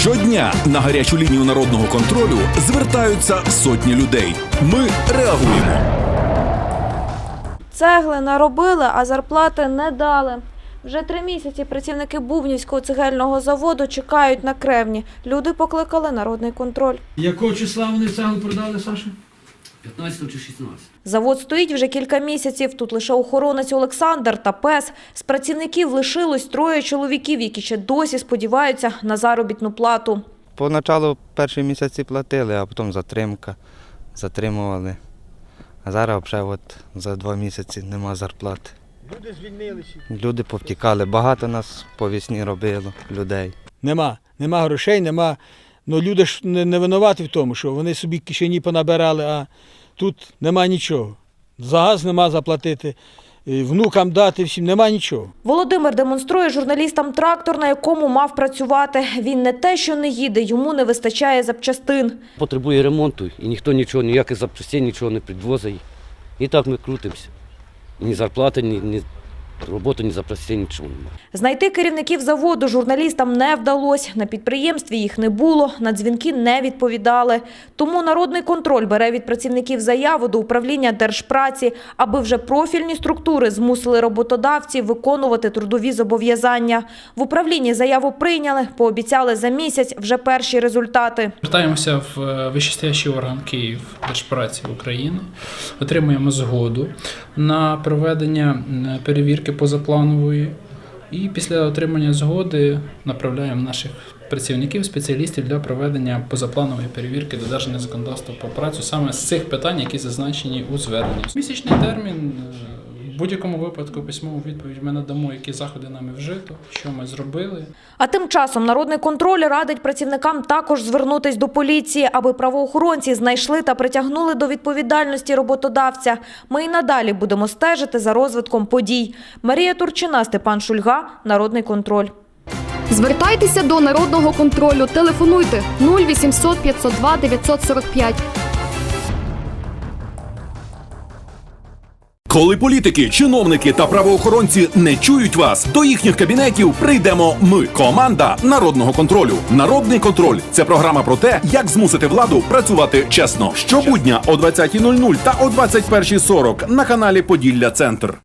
Щодня на гарячу лінію народного контролю звертаються сотні людей. Ми реагуємо. Цегли наробили, а зарплати не дали. Вже три місяці працівники Бубнівського цегельного заводу чекають на кревні. Люди покликали народний контроль. Якого числа вони цегли продали, Саша? 15 чи 16. Завод стоїть вже кілька місяців. Тут лише охоронець Олександр та пес. З працівників лишилось троє чоловіків, які ще досі сподіваються на заробітну плату. Поначалу перші місяці платили, а потім затримка. Затримували. А зараз вже от за два місяці нема зарплати. Люди звільнилися. Люди повтікали. Багато нас по вісні робило людей. Нема. Нема грошей, нема. Ну люди ж не, не винуваті в тому, що вони собі кишені понабирали, а тут нема нічого. За газ нема заплатити, внукам дати всім, нема нічого. Володимир демонструє журналістам трактор, на якому мав працювати. Він не те, що не їде, йому не вистачає запчастин. Потребує ремонту, і ніхто нічого, ніяких запчастин, нічого не підвозить. І так ми крутимося. Ні зарплати, ні, ні роботи, ні запчастин, нічого немає. Знайти керівників заводу журналістам не вдалося. На підприємстві їх не було, на дзвінки не відповідали. Тому народний контроль бере від працівників заяву до управління держпраці, аби вже профільні структури змусили роботодавців виконувати трудові зобов'язання. В управлінні заяву прийняли, пообіцяли за місяць вже перші результати. Звертаємося в е, вищестоящий орган Київ Держпраці України, отримуємо згоду на проведення м, перевірки позапланової. І після отримання згоди направляємо наших працівників, спеціалістів для проведення позапланової перевірки додержання законодавства про працю саме з цих питань, які зазначені у зверненні. Місячний термін е, будь-якому випадку письмову відповідь ми надамо, які заходи нами вжито, що ми зробили. А тим часом народний контроль радить працівникам також звернутись до поліції, аби правоохоронці знайшли та притягнули до відповідальності роботодавця. Ми і надалі будемо стежити за розвитком подій. Марія Турчина, Степан Шульга, Народний контроль. Звертайтеся до народного контролю. Телефонуйте 0800 502 945. Коли політики, чиновники та правоохоронці не чують вас, до їхніх кабінетів прийдемо ми, команда народного контролю. Народний контроль це програма про те, як змусити владу працювати чесно. Щобудня о 20.00 та о 21.40 на каналі Поділля Центр.